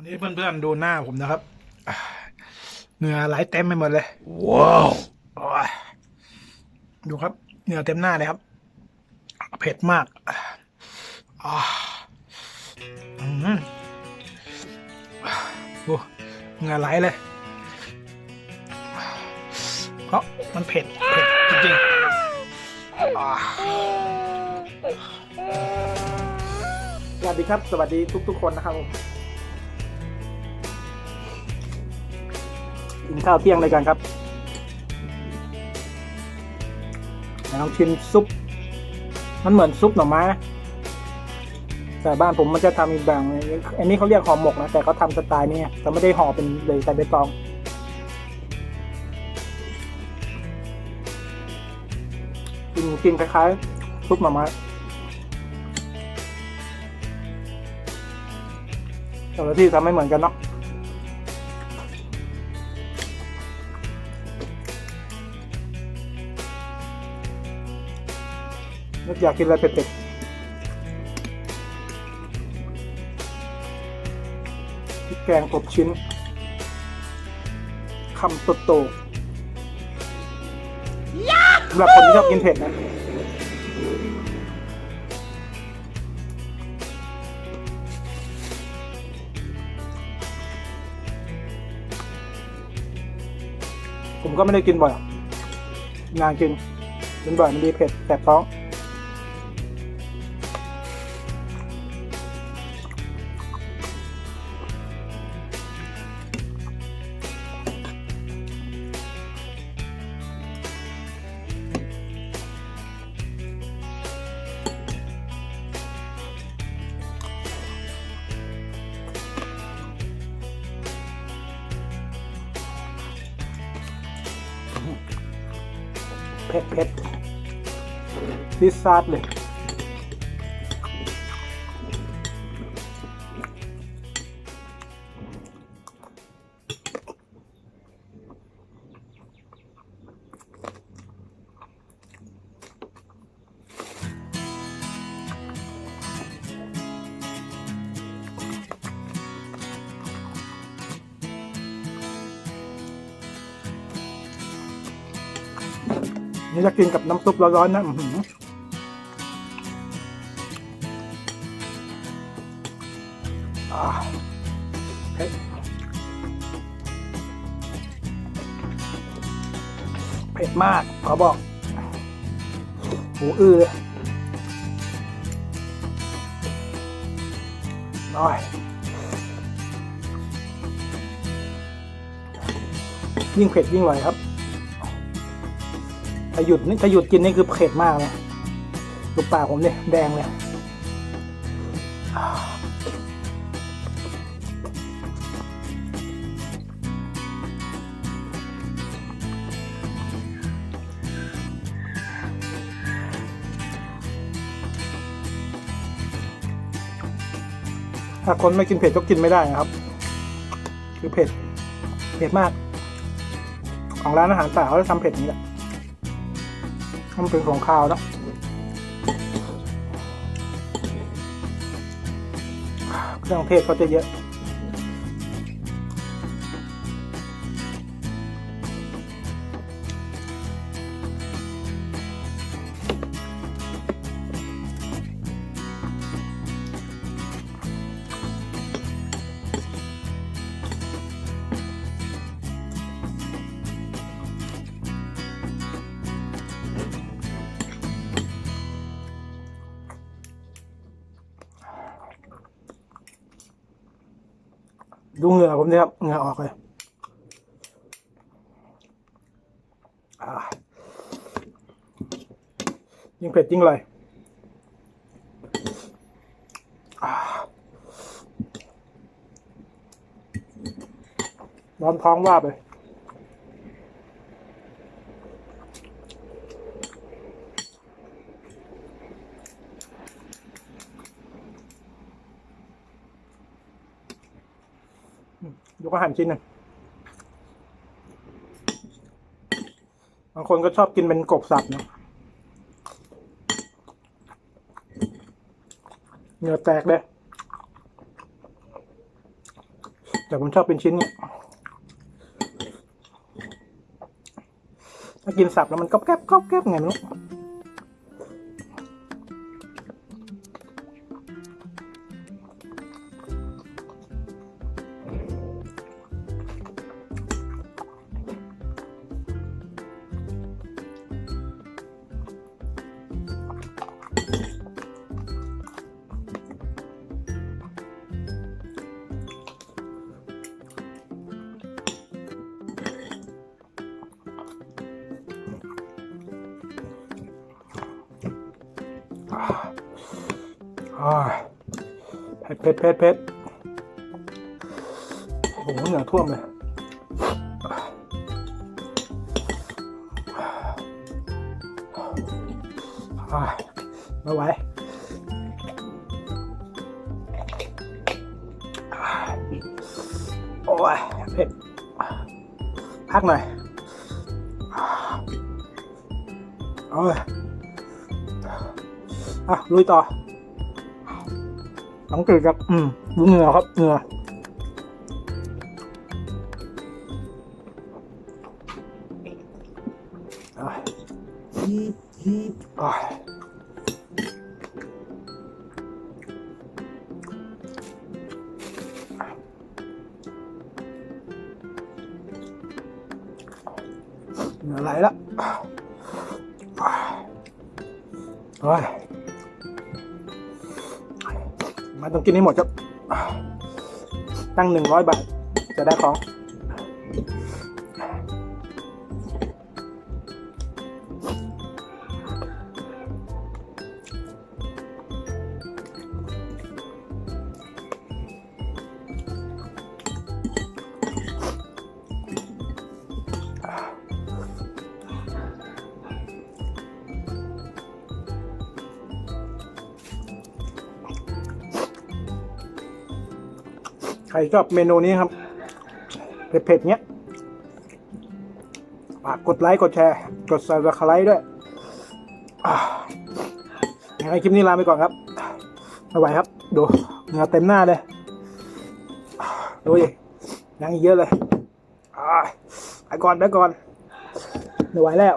อนนี้เพื่อนๆดูหน้าผมนะครับอ่าเหงื่อไหลเต็มไปหมดเลย ว้าวโอ้ยดูครับเหงื่อเต็มหน้าเลยครับ เผ็ดมากอ่าอืมโอ้เหงื่อไหลเลยเพราะมันเผ็ดเผ็ดจริงๆอ่าสวัสดีครับ สวัสดีทุกๆคนนะครับ กินข้าวเที่ยงเลยกันครับลองชิมซุป มันเหมือนซุปหน่อไม้นะแต่บ้านผมมันจะทำอีกแบบอันนี้เขาเรียกห่อหมกนะ แต่เขาทำสไตล์นี้เขาไม่ได้ห่อเป็นเลยใส่ใบตองกินกินคล้ายๆซุปหน่อไม้แต่ละที่ทำไม่เหมือนกันเนาะ นึกอยากกินอะไรเผ็ดๆพริกแกงกบชิ้นคำโตๆสำหรับคนที่ชอบกินเผ็ดนะผมก็ไม่ได้กินบ่อยหรอกงานกินกินบ่อยมันดีเผ็ดแสบท้อง เผ็ดเผ็ดดิซาดเลย นี่จะกินกับน้ำซุปร้อนๆนะอื้อหืออ่าเผ็ดเผ็ดมาก ขอบอก หูอื้อเลยน้อย ยิ่งเผ็ดยิ่งอร่อยครับ ถ้าหยุดนี่ถ้าหยุดกินนี่คือเผ็ดมากเลยดูปากผมเนี่ยแดงเลยถ้าคนไม่กินเผ็ดก็กินไม่ได้นะครับ คือเผ็ด เผ็ดมาก ของร้านอาหารป่าเขาจะทำเผ็ดนี้แหละ มันเป็นของข้าวเนะเครื่องเทศเขาจะเยอะ ดูเหงื่อผมเนี่ยครับเหงื่อออกเลยยิ่งเผ็ดยิ่งเลยร้อนท้องว่าไป ยกอาหารชิ้นหนึ่งบางคนก็ชอบกินเป็นกบสับเนาะเหงื่อแตกเลยแต่ผมชอบเป็นชิ้นเนี่ยถ้ากินสับแล้วมันก๊อบแก๊บก๊อบแก๊บไงไม่รู้ เผ็ดเผ็ดเผ็ดเผ็ดโอ้โหเหงื่อท่วมเลยอ่าไม่ไหวโอ้ยเผ็ดพักหน่อยเอาเลยอะลุยต่อ สังเกตจากอืมดูเหงื่อครับเหงื่ออะอะเหงื่อไหลละอะโอ้ย มันต้องกินให้หมดครับ ตั้งหนึ่งร้อยบาท จะได้ของ ใครชอบเมนูนี้ครับ เผ็ดๆเนี้ยฝากกดไลค์กดแชร์ กด subscribe ด้วยยังไงคลิปนี้ลาไปก่อนครับไม่ไหวครับ ดูเหงื่อเต็มหน้าเลยดูดิยังอีกเยอะเลยอ่าไปก่อนไปก่อนไม่ไหวแล้ว